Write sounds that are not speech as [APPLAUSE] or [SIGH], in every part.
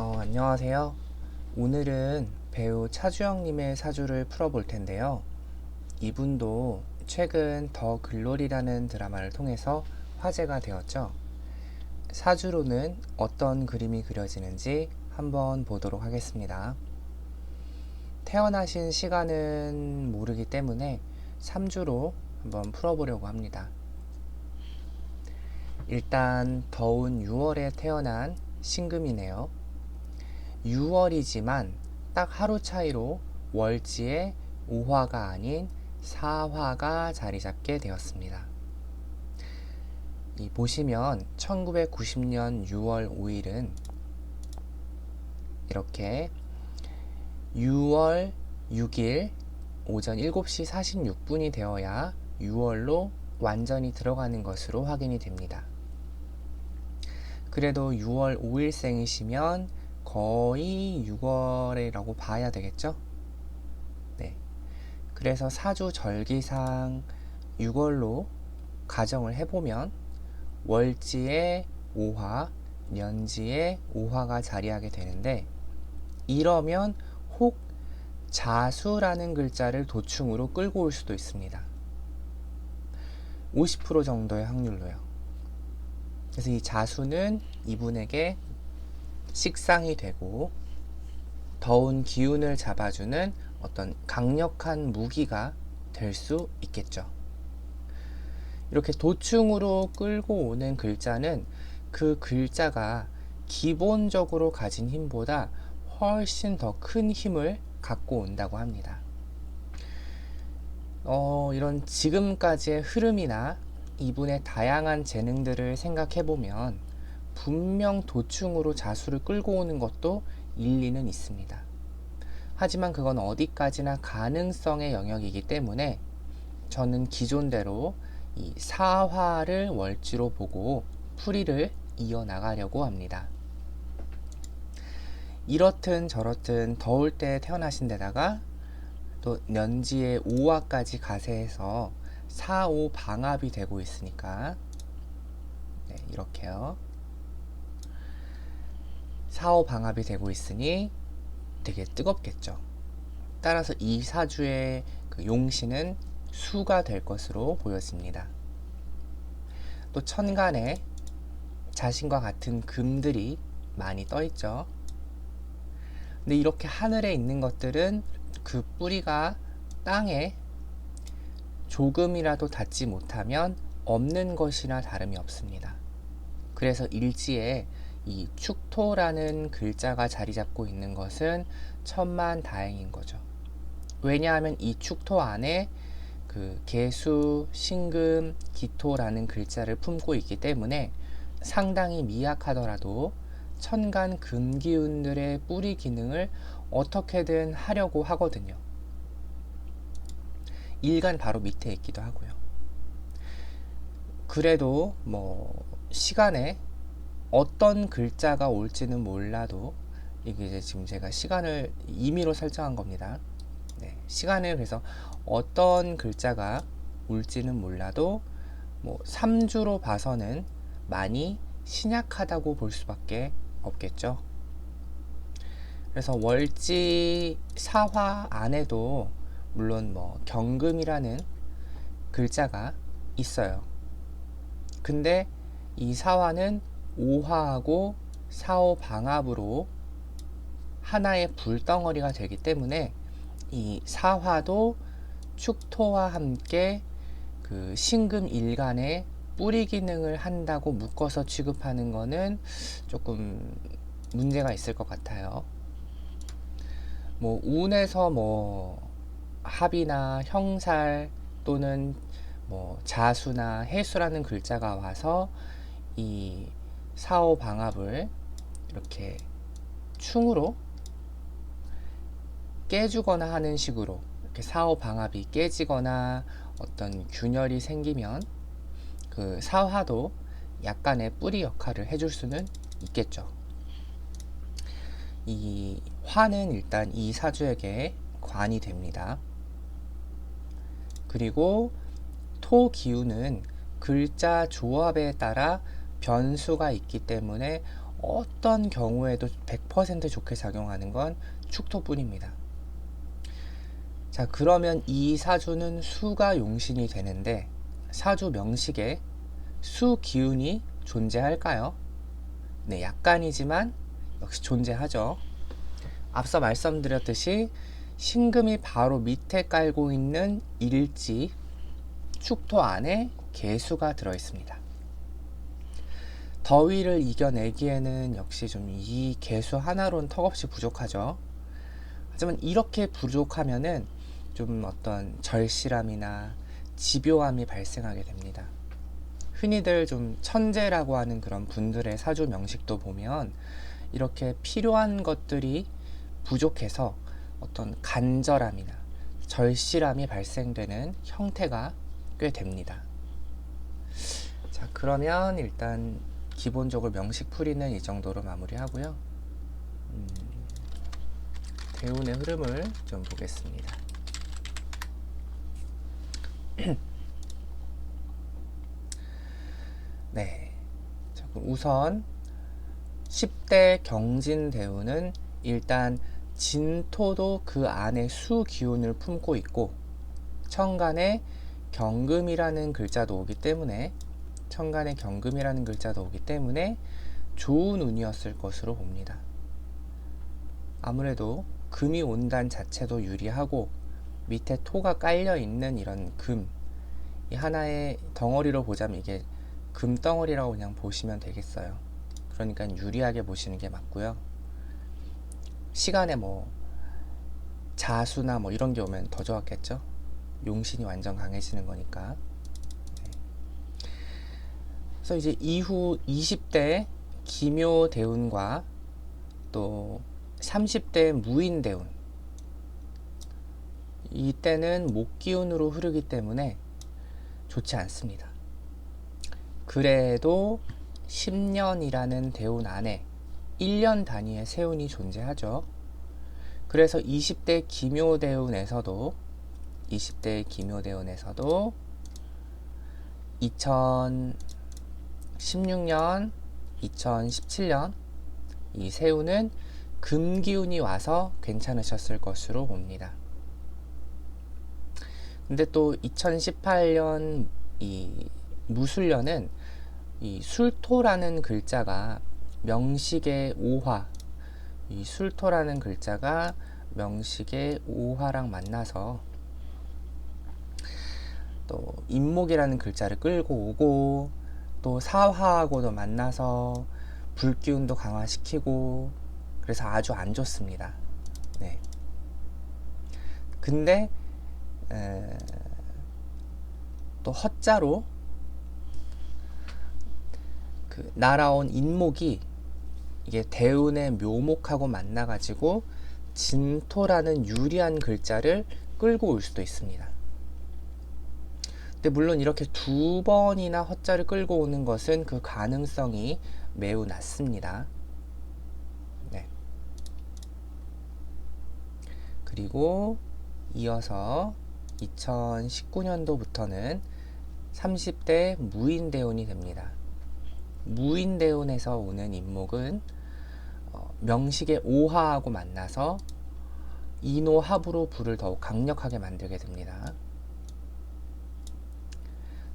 어, 안녕하세요. 오늘은 배우 차주영님의 사주를 풀어볼 텐데요. 이분도 최근 더 글로리라는 드라마를 통해서 화제가 되었죠. 사주로는 어떤 그림이 그려지는지 한번 보도록 하겠습니다. 태어나신 시간은 모르기 때문에 3주로 한번 풀어보려고 합니다. 일단 더운 6월에 태어난 신금이네요. 6월이지만 딱 하루 차이로 월지에 5화가 아닌 4화가 자리 잡게 되었습니다. 이 보시면 1990년 6월 5일은 이렇게 6월 6일 오전 7시 46분이 되어야 6월로 완전히 들어가는 것으로 확인이 됩니다. 그래도 6월 5일생이시면 거의 6월이라고 봐야 되겠죠? 네. 그래서 사주 절기상 6월로 가정을 해보면 월지에 5화, 년지에 5화가 자리하게 되는데 이러면 혹 자수라는 글자를 도충으로 끌고 올 수도 있습니다. 50% 정도의 확률로요. 그래서 이 자수는 이분에게 식상이 되고 더운 기운을 잡아주는 어떤 강력한 무기가 될 수 있겠죠. 이렇게 도충으로 끌고 오는 글자는 그 글자가 기본적으로 가진 힘보다 훨씬 더 큰 힘을 갖고 온다고 합니다. 어, 이런 지금까지의 흐름이나 이분의 다양한 재능들을 생각해 보면 분명 도충으로 자수를 끌고 오는 것도 일리는 있습니다. 하지만 그건 어디까지나 가능성의 영역이기 때문에 저는 기존대로 이 사화를 월지로 보고 풀이를 이어나가려고 합니다. 이렇든 저렇든 더울 때 태어나신 데다가 또 년지에 5화까지 가세해서 4, 5 방압이 되고 있으니까 네, 이렇게요. 4, 5 방압이 되고 있으니 되게 뜨겁겠죠. 따라서 이 사주의 그 용신은 수가 될 것으로 보여집니다. 또 천간에 자신과 같은 금들이 많이 떠 있죠. 근데 이렇게 하늘에 있는 것들은 그 뿌리가 땅에 조금이라도 닿지 못하면 없는 것이나 다름이 없습니다. 그래서 일지에 이 축토라는 글자가 자리 잡고 있는 것은 천만 다행인 거죠. 왜냐하면 이 축토 안에 그 개수, 신금, 기토라는 글자를 품고 있기 때문에 상당히 미약하더라도 천간 금기운들의 뿌리 기능을 어떻게든 하려고 하거든요. 일간 바로 밑에 있기도 하고요. 그래도 뭐 시간에 어떤 글자가 올지는 몰라도 이게 이제 지금 제가 시간을 임의로 설정한 겁니다. 네, 시간을 그래서 어떤 글자가 올지는 몰라도 뭐 3주로 봐서는 많이 신약하다고 볼 수밖에 없겠죠. 그래서 월지 사화 안에도 물론 뭐 경금이라는 글자가 있어요. 근데 이 사화는 오화하고 사오 방합으로 하나의 불덩어리가 되기 때문에 이 사화도 축토와 함께 그 신금 일간의 뿌리 기능을 한다고 묶어서 취급하는 거는 조금 문제가 있을 것 같아요. 뭐 운에서 뭐 합이나 형살 또는 뭐 자수나 해수라는 글자가 와서 이 사오 방합을 이렇게 충으로 깨주거나 하는 식으로 이렇게 사오 방합이 깨지거나 어떤 균열이 생기면 그 사화도 약간의 뿌리 역할을 해줄 수는 있겠죠. 이 화는 일단 이 사주에게 관이 됩니다. 그리고 토 기운은 글자 조합에 따라 변수가 있기 때문에 어떤 경우에도 100% 좋게 작용하는 건 축토뿐입니다. 자, 그러면 이 사주는 수가 용신이 되는데 사주 명식에 수 기운이 존재할까요? 네, 약간이지만 역시 존재하죠. 앞서 말씀드렸듯이 신금이 바로 밑에 깔고 있는 일지 축토 안에 개수가 들어 있습니다. 더위를 이겨내기에는 역시 좀 이 개수 하나로는 턱없이 부족하죠. 하지만 이렇게 부족하면은 좀 어떤 절실함이나 집요함이 발생하게 됩니다. 흔히들 좀 천재라고 하는 그런 분들의 사주 명식도 보면 이렇게 필요한 것들이 부족해서 어떤 간절함이나 절실함이 발생되는 형태가 꽤 됩니다. 자, 그러면 일단 기본적으로 명식 풀이는 이 정도로 마무리하고요. 음, 대운의 흐름을 좀 보겠습니다. [CLEARS THROAT] 네. 자, 우선 10대 경진 대운은 일단 진토도 그 안에 수 기운을 품고 있고 천간에 경금이라는 글자도 오기 때문에 천간에 경금이라는 글자도 오기 때문에 좋은 운이었을 것으로 봅니다. 아무래도 금이 온단 자체도 유리하고 밑에 토가 깔려 있는 이런 금, 이 하나의 덩어리로 보자면 이게 금덩어리라고 그냥 보시면 되겠어요. 그러니까 유리하게 보시는 게 맞고요. 시간에 뭐 자수나 뭐 이런 게 오면 더 좋았겠죠. 용신이 완전 강해지는 거니까. 네. 그래서 이제 이후 20대 기묘 대운과 또 30대 무인 대운 이때는 목기운으로 흐르기 때문에 좋지 않습니다. 그래도 10년이라는 대운 안에 1년 단위의 세운이 존재하죠. 그래서 20대 기묘대운에서도 20대 기묘대운에서도 2016년, 2017년 이 세운은 금기운이 와서 괜찮으셨을 것으로 봅니다. 근데 또 2018년 이 무술년은 이 술토라는 글자가 명식의 오화 이 술토라는 글자가 명식의 오화랑 만나서 또 인목이라는 글자를 끌고 오고 또 사화하고도 만나서 불기운도 강화시키고 그래서 아주 안 좋습니다. 네. 근데 에, 또 헛자로 그 날아온 인목이 이게 대운의 묘목하고 만나가지고 진토라는 유리한 글자를 끌고 올 수도 있습니다. 근데 물론 이렇게 두 번이나 헛자를 끌고 오는 것은 그 가능성이 매우 낮습니다. 네. 그리고 이어서 2019년도부터는 30대 무인대운이 됩니다. 무인대운에서 오는 인목은 어, 명식의 오화하고 만나서 인호합으로 불을 더욱 강력하게 만들게 됩니다.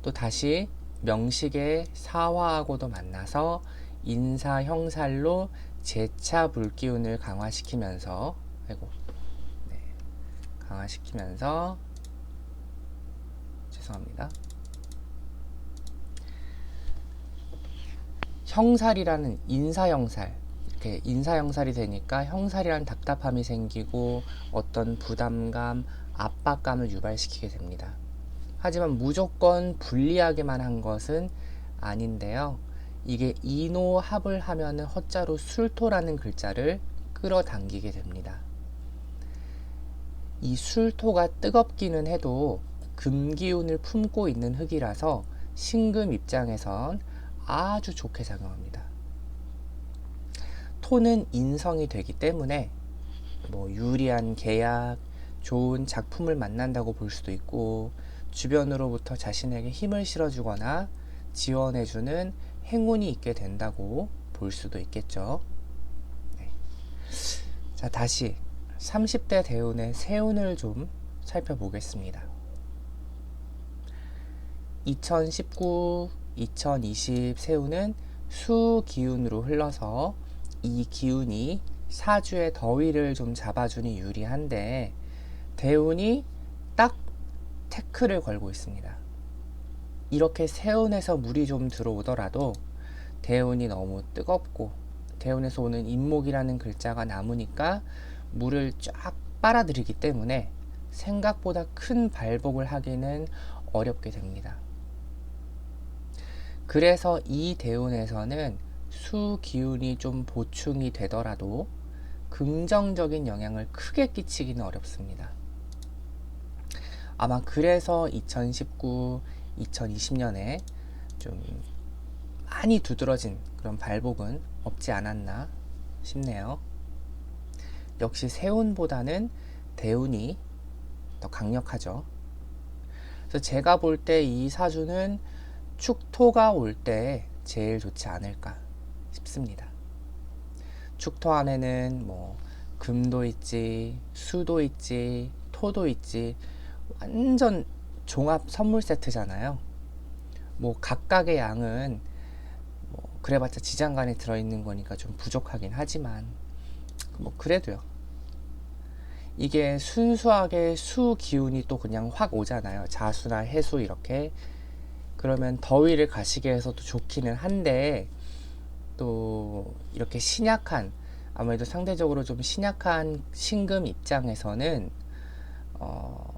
또 다시 명식의 사화하고도 만나서 인사 형살로 재차 불기운을 강화시키면서 아이고 네, 강화시키면서 죄송합니다. 형살이라는 인사 형살 이렇게 인사 형살이 되니까 형살이라는 답답함이 생기고 어떤 부담감, 압박감을 유발시키게 됩니다. 하지만 무조건 불리하게만 한 것은 아닌데요. 이게 인호합을 하면은 허자로 술토라는 글자를 끌어당기게 됩니다. 이 술토가 뜨겁기는 해도 금기운을 품고 있는 흙이라서 신금 입장에선 아주 좋게 작용합니다. 토는 인성이 되기 때문에 뭐 유리한 계약, 좋은 작품을 만난다고 볼 수도 있고 주변으로부터 자신에게 힘을 실어주거나 지원해주는 행운이 있게 된다고 볼볼 수도 있겠죠. 네. 자, 다시 30대 대운의 세운을 좀 살펴보겠습니다. 2019, 2020 세운은 수 기운으로 흘러서 이 기운이 사주의 더위를 좀 잡아주니 유리한데 대운이 딱 태클을 걸고 있습니다. 이렇게 세운에서 물이 좀 들어오더라도 대운이 너무 뜨겁고 대운에서 오는 인목이라는 글자가 남으니까 물을 쫙 빨아들이기 때문에 생각보다 큰 발복을 하기는 어렵게 됩니다. 그래서 이 대운에서는 수 기운이 좀 보충이 되더라도 긍정적인 영향을 크게 끼치기는 어렵습니다. 아마 그래서 2019, 2020년에 좀 많이 두드러진 그런 발복은 없지 않았나 싶네요. 역시 세운보다는 대운이 더 강력하죠. 그래서 제가 볼 때 이 사주는 축토가 올 때 제일 좋지 않을까 싶습니다. 축토 안에는 뭐 금도 있지, 수도 있지, 토도 있지, 완전 종합 선물 세트잖아요. 뭐 각각의 양은 뭐 그래봤자 지장간에 들어있는 거니까 좀 부족하긴 하지만 뭐 그래도요. 이게 순수하게 수 기운이 또 그냥 확 오잖아요. 자수나 해수 이렇게 그러면 더위를 가시게 해서도 좋기는 한데 또 이렇게 신약한 아무래도 상대적으로 좀 신약한 신금 입장에서는 어,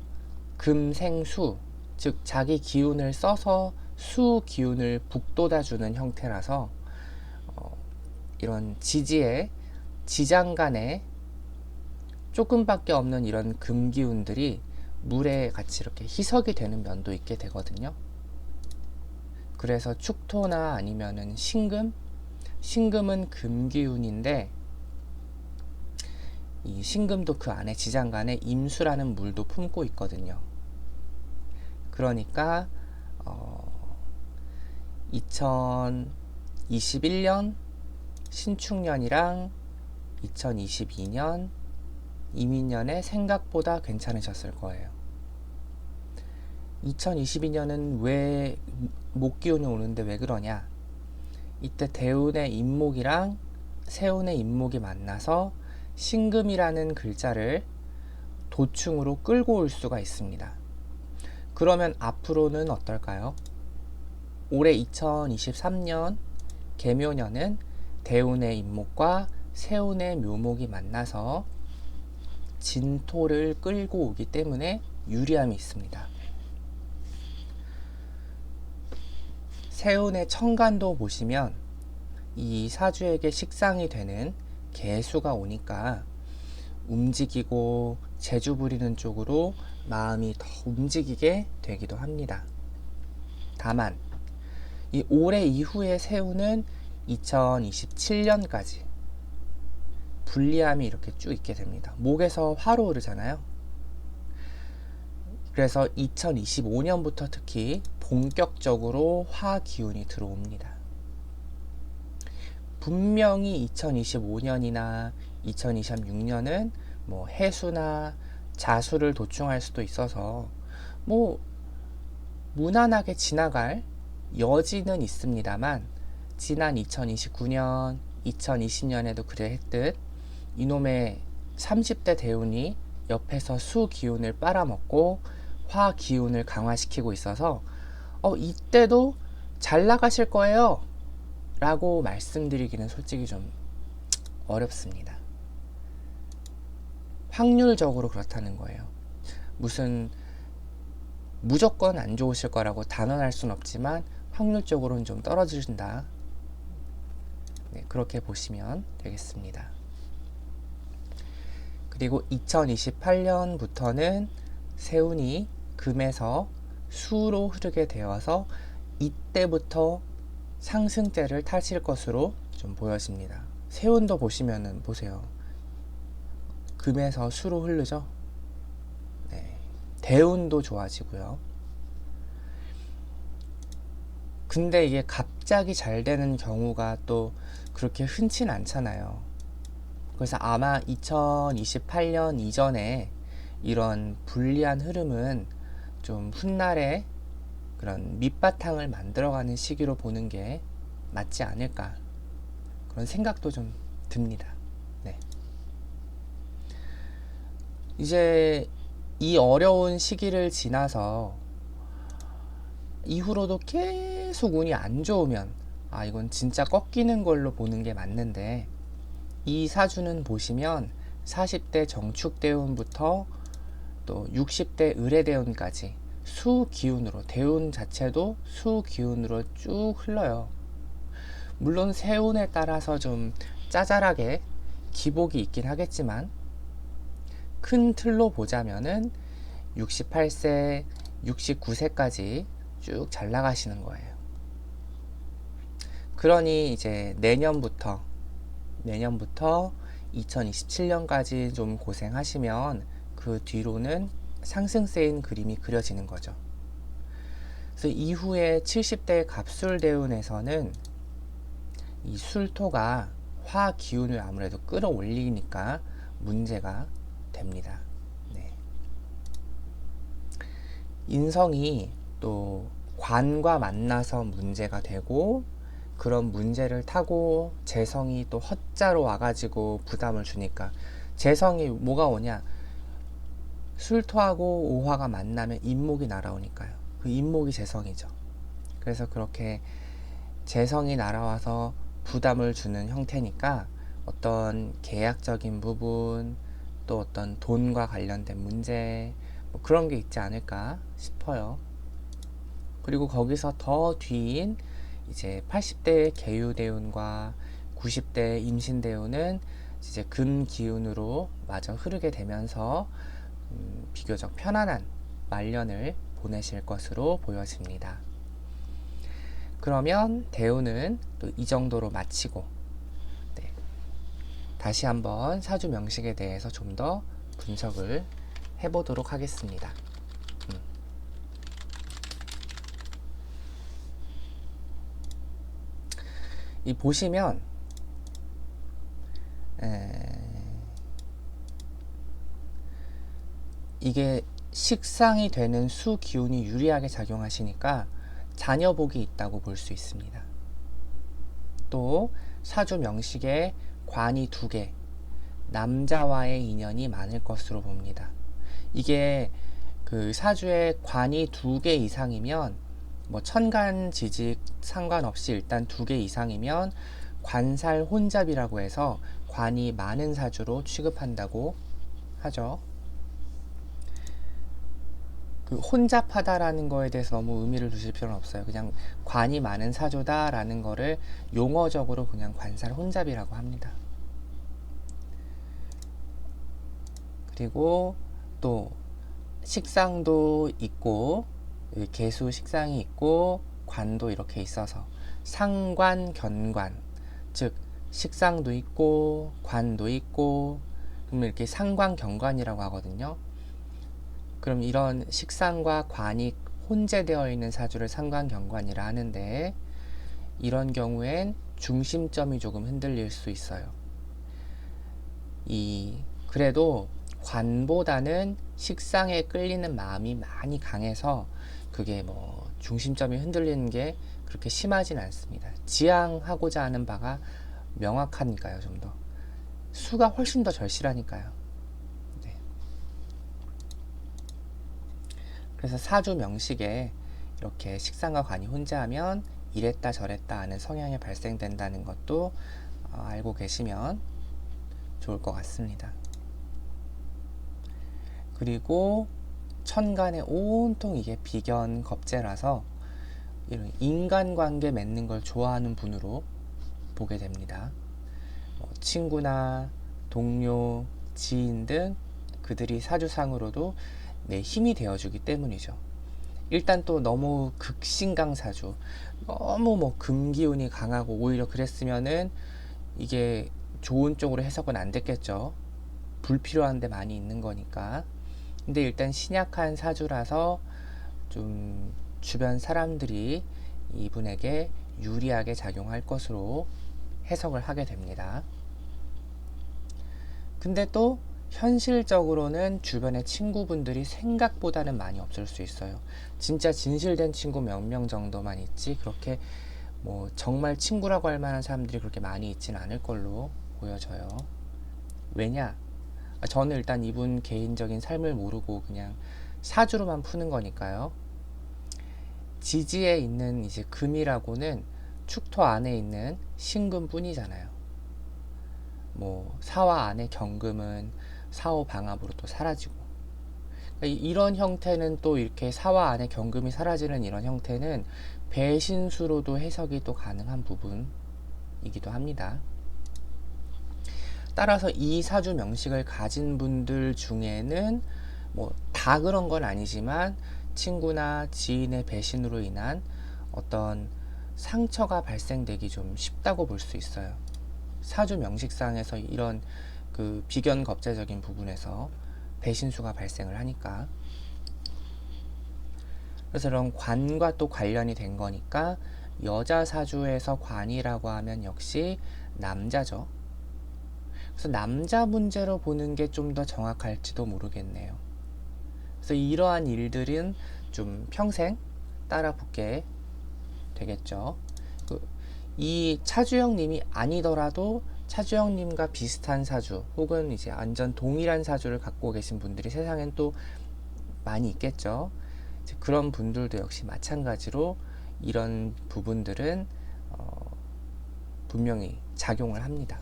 금생수 즉 자기 기운을 써서 수 기운을 북돋아주는 형태라서 어, 이런 지지의 지장간에 조금밖에 없는 이런 금 기운들이 물에 같이 이렇게 희석이 되는 면도 있게 되거든요. 그래서 축토나 아니면은 신금, 신금은 금 기운인데 이 신금도 그 안에 지장간에 임수라는 물도 품고 있거든요. 그러니까 어, 2021년 신축년이랑 2022년 이민년에 생각보다 괜찮으셨을 거예요. 2022년은 왜 목기운이 오는데 왜 그러냐? 이때 대운의 임목이랑 세운의 임목이 만나서 신금이라는 글자를 도충으로 끌고 올 수가 있습니다. 그러면 앞으로는 어떨까요? 올해 2023년 개묘년은 대운의 임목과 세운의 묘목이 만나서 진토를 끌고 오기 때문에 유리함이 있습니다. 세운의 천간도 보시면 이 사주에게 식상이 되는 개수가 오니까 움직이고 재주 부리는 쪽으로 마음이 더 움직이게 되기도 합니다. 다만 이 올해 이후의 세운은 2027년까지 불리함이 이렇게 쭉 있게 됩니다. 목에서 화로 오르잖아요. 그래서 2025년부터 특히 본격적으로 화 기운이 들어옵니다. 분명히 2025년이나 2026년은 뭐 해수나 자수를 도충할 수도 있어서 뭐 무난하게 지나갈 여지는 있습니다만 지난 2029년, 2020년에도 그래 했듯 이놈의 30대 대운이 옆에서 수 기운을 빨아먹고 화 기운을 강화시키고 있어서 어 이때도 잘 나가실 거예요 라고 말씀드리기는 솔직히 좀 어렵습니다. 확률적으로 그렇다는 거예요. 무슨 무조건 안 좋으실 거라고 단언할 순 없지만 확률적으로는 좀 떨어진다. 네, 그렇게 보시면 되겠습니다. 그리고 2028년부터는 세운이 금에서 수로 흐르게 되어서 이때부터 상승세를 타실 것으로 좀 보여집니다. 세운도 보시면은 보세요. 금에서 수로 흐르죠. 네. 대운도 좋아지고요. 근데 이게 갑자기 잘 되는 경우가 또 그렇게 흔치 않잖아요. 그래서 아마 2028년 이전에 이런 불리한 흐름은 좀 훗날에 그런 밑바탕을 만들어가는 시기로 보는 게 맞지 않을까 그런 생각도 좀 듭니다. 네. 이제 이 어려운 시기를 지나서 이후로도 계속 운이 안 좋으면 아 이건 진짜 꺾이는 걸로 보는 게 맞는데 이 사주는 보시면 40대 정축대운부터 또 60대 의뢰대운까지 수 기운으로 대운 자체도 수 기운으로 쭉 흘러요. 물론 세운에 따라서 좀 짜잘하게 기복이 있긴 하겠지만 큰 틀로 보자면은 68세, 69세까지 쭉 잘 나가시는 거예요. 그러니 이제 내년부터 내년부터 2027년까지 좀 고생하시면 그 뒤로는 상승세인 그림이 그려지는 거죠. 그래서 이후에 70대 갑술 대운에서는 이 술토가 화 기운을 아무래도 끌어올리니까 문제가 됩니다. 네. 인성이 또 관과 만나서 문제가 되고 그런 문제를 타고 재성이 또 헛자로 와가지고 부담을 주니까 재성이 뭐가 오냐 술토하고 오화가 만나면 인목이 날아오니까요. 그 인목이 재성이죠. 그래서 그렇게 재성이 날아와서 부담을 주는 형태니까 어떤 계약적인 부분 또 어떤 돈과 관련된 문제 뭐 그런 게 있지 않을까 싶어요. 그리고 거기서 더 뒤인 이제 80대 계유대운과 90대 임신대운은 이제 금 기운으로 마저 흐르게 되면서 음, 비교적 편안한 말년을 보내실 것으로 보여집니다. 그러면 대운은 또이 정도로 마치고 네. 다시 한번 사주 명식에 대해서 좀 더 분석을 해보도록 하겠습니다. 음. 이 보시면 에... 이게 식상이 되는 수 기운이 유리하게 작용하시니까 자녀 복이 있다고 볼 수 있습니다. 또 사주 명식에 관이 두 개, 남자와의 인연이 많을 것으로 봅니다. 이게 그 사주에 관이 두 개 이상이면 뭐 천간 지직 상관없이 일단 두 개 이상이면 관살 혼잡이라고 해서 관이 많은 사주로 취급한다고 하죠. 그 혼잡하다라는 거에 대해서 너무 의미를 두실 필요는 없어요. 그냥 관이 많은 사조다라는 거를 용어적으로 그냥 관살 혼잡이라고 합니다. 그리고 또 식상도 있고 개수 식상이 있고 관도 이렇게 있어서 상관 견관 즉 식상도 있고 관도 있고 그럼 이렇게 상관 견관이라고 하거든요. 그럼 이런 식상과 관이 혼재되어 있는 사주를 상관경관이라 하는데 이런 경우엔 중심점이 조금 흔들릴 수 있어요. 이 그래도 관보다는 식상에 끌리는 마음이 많이 강해서 그게 뭐 중심점이 흔들리는 게 그렇게 심하진 않습니다. 지향하고자 하는 바가 명확하니까요, 좀 더. 수가 훨씬 더 절실하니까요. 그래서 사주 명식에 이렇게 식상과 관이 혼재하면 이랬다 저랬다 하는 성향이 발생된다는 것도 어, 알고 계시면 좋을 것 같습니다. 그리고 천간에 온통 이게 비견 겁재라서 이런 인간관계 맺는 걸 좋아하는 분으로 보게 됩니다. 뭐 친구나 동료, 지인 등 그들이 사주상으로도 내 힘이 되어주기 때문이죠. 일단 또 너무 극신강사주, 너무 뭐 금기운이 강하고 오히려 그랬으면은 이게 좋은 쪽으로 해석은 안 됐겠죠. 불필요한 데 많이 있는 거니까. 근데 일단 신약한 사주라서 좀 주변 사람들이 이분에게 유리하게 작용할 것으로 해석을 하게 됩니다. 근데 또 현실적으로는 주변에 친구분들이 생각보다는 많이 없을 수 있어요. 진짜 진실된 친구 몇 명 정도만 있지 그렇게 뭐 정말 친구라고 할 만한 사람들이 그렇게 많이 있지는 않을 걸로 보여져요. 왜냐? 아, 저는 일단 이분 개인적인 삶을 모르고 그냥 사주로만 푸는 거니까요. 지지에 있는 이제 금이라고는 축토 안에 있는 신금뿐이잖아요. 뭐 사화 안에 경금은 사후 방압으로 또 사라지고 그러니까 이- 이런 형태는 또 이렇게 사화 안에 경금이 사라지는 이런 형태는 배신수로도 해석이 또 가능한 부분이기도 합니다. 따라서 이 사주 명식을 가진 분들 중에는 뭐 다 그런 건 아니지만 친구나 지인의 배신으로 인한 어떤 상처가 발생되기 좀 쉽다고 볼 수 있어요. 사주 명식상에서 이런 그 비견겁제적인 부분에서 배신수가 발생을 하니까 그래서 이런 관과 또 관련이 된 거니까 여자 사주에서 관이라고 하면 역시 남자죠. 그래서 남자 문제로 보는 게 좀 더 정확할지도 모르겠네요. 그래서 이러한 일들은 좀 평생 따라 붙게 되겠죠. 그, 이 차주영님이 아니더라도 차주영님과 비슷한 사주 혹은 이제 완전 동일한 사주를 갖고 계신 분들이 세상엔 또 많이 있겠죠. 그런 분들도 역시 마찬가지로 이런 부분들은 어, 분명히 작용을 합니다.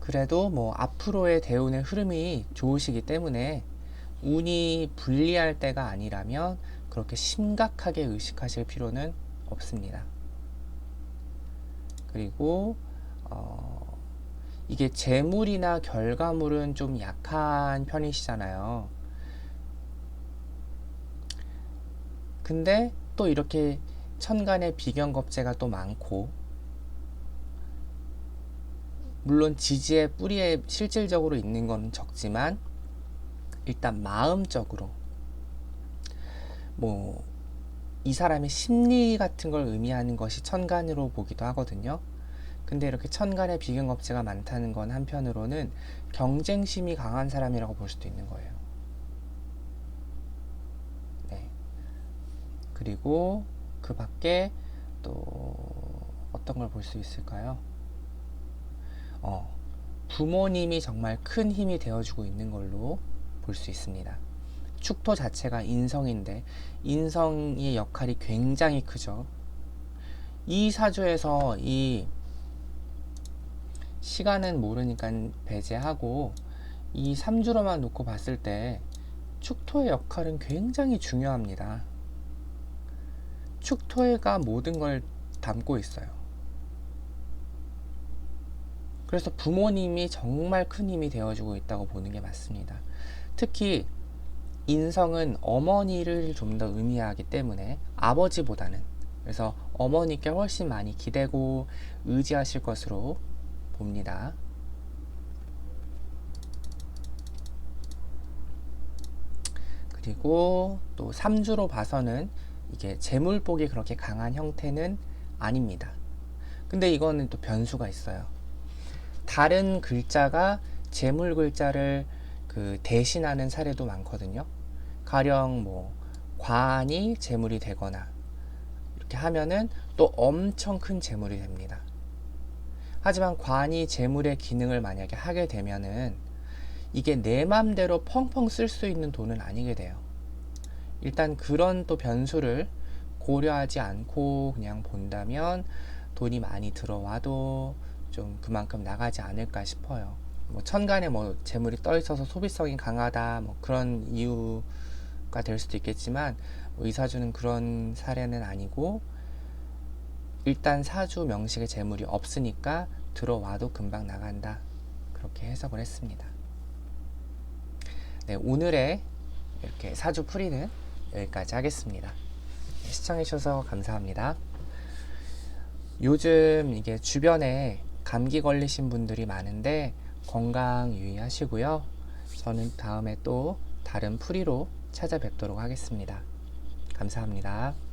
그래도 뭐 앞으로의 대운의 흐름이 좋으시기 때문에 운이 불리할 때가 아니라면 그렇게 심각하게 의식하실 필요는 없습니다. 그리고 어, 이게 재물이나 결과물은 좀 약한 편이시잖아요. 근데 또 이렇게 천간에 비견겁제가 또 많고 물론 지지의 뿌리에 실질적으로 있는 건 적지만 일단 마음적으로 뭐 이 사람의 심리 같은 걸 의미하는 것이 천간으로 보기도 하거든요. 근데 이렇게 천간에 비견겁제가 많다는 건 한편으로는 경쟁심이 강한 사람이라고 볼 수도 있는 거예요. 네. 그리고 그 밖에 또 어떤 걸 볼 수 있을까요? 어, 부모님이 정말 큰 힘이 되어주고 있는 걸로 볼 수 있습니다. 축토 자체가 인성인데 인성의 역할이 굉장히 크죠. 이 사주에서 이 시간은 모르니까 배제하고 이 3주로만 놓고 봤을 때 축토의 역할은 굉장히 중요합니다. 축토해가 모든 걸 담고 있어요. 그래서 부모님이 정말 큰 힘이 되어주고 있다고 보는 게 맞습니다. 특히 인성은 어머니를 좀 더 의미하기 때문에 아버지보다는 그래서 어머니께 훨씬 많이 기대고 의지하실 것으로 봅니다. 그리고 또 3주로 봐서는 이게 재물복이 그렇게 강한 형태는 아닙니다. 근데 이거는 또 변수가 있어요. 다른 글자가 재물 글자를 그 대신하는 사례도 많거든요. 가령 뭐 관이 재물이 되거나 이렇게 하면은 또 엄청 큰 재물이 됩니다. 하지만 관이 재물의 기능을 만약에 하게 되면은 이게 내 맘대로 펑펑 쓸 수 있는 돈은 아니게 돼요. 일단 그런 또 변수를 고려하지 않고 그냥 본다면 돈이 많이 들어와도 좀 그만큼 나가지 않을까 싶어요. 뭐 천간에 뭐 재물이 떠 있어서 소비성이 강하다 뭐 그런 이유가 될 수도 있겠지만 뭐 의사주는 그런 사례는 아니고 일단 사주 명식에 재물이 없으니까 들어와도 금방 나간다 그렇게 해석을 했습니다. 네 오늘의 이렇게 사주 풀이는 여기까지 하겠습니다. 네, 시청해주셔서 감사합니다. 요즘 이게 주변에 감기 걸리신 분들이 많은데 건강 유의하시고요. 저는 다음에 또 다른 풀이로 찾아뵙도록 하겠습니다. 감사합니다.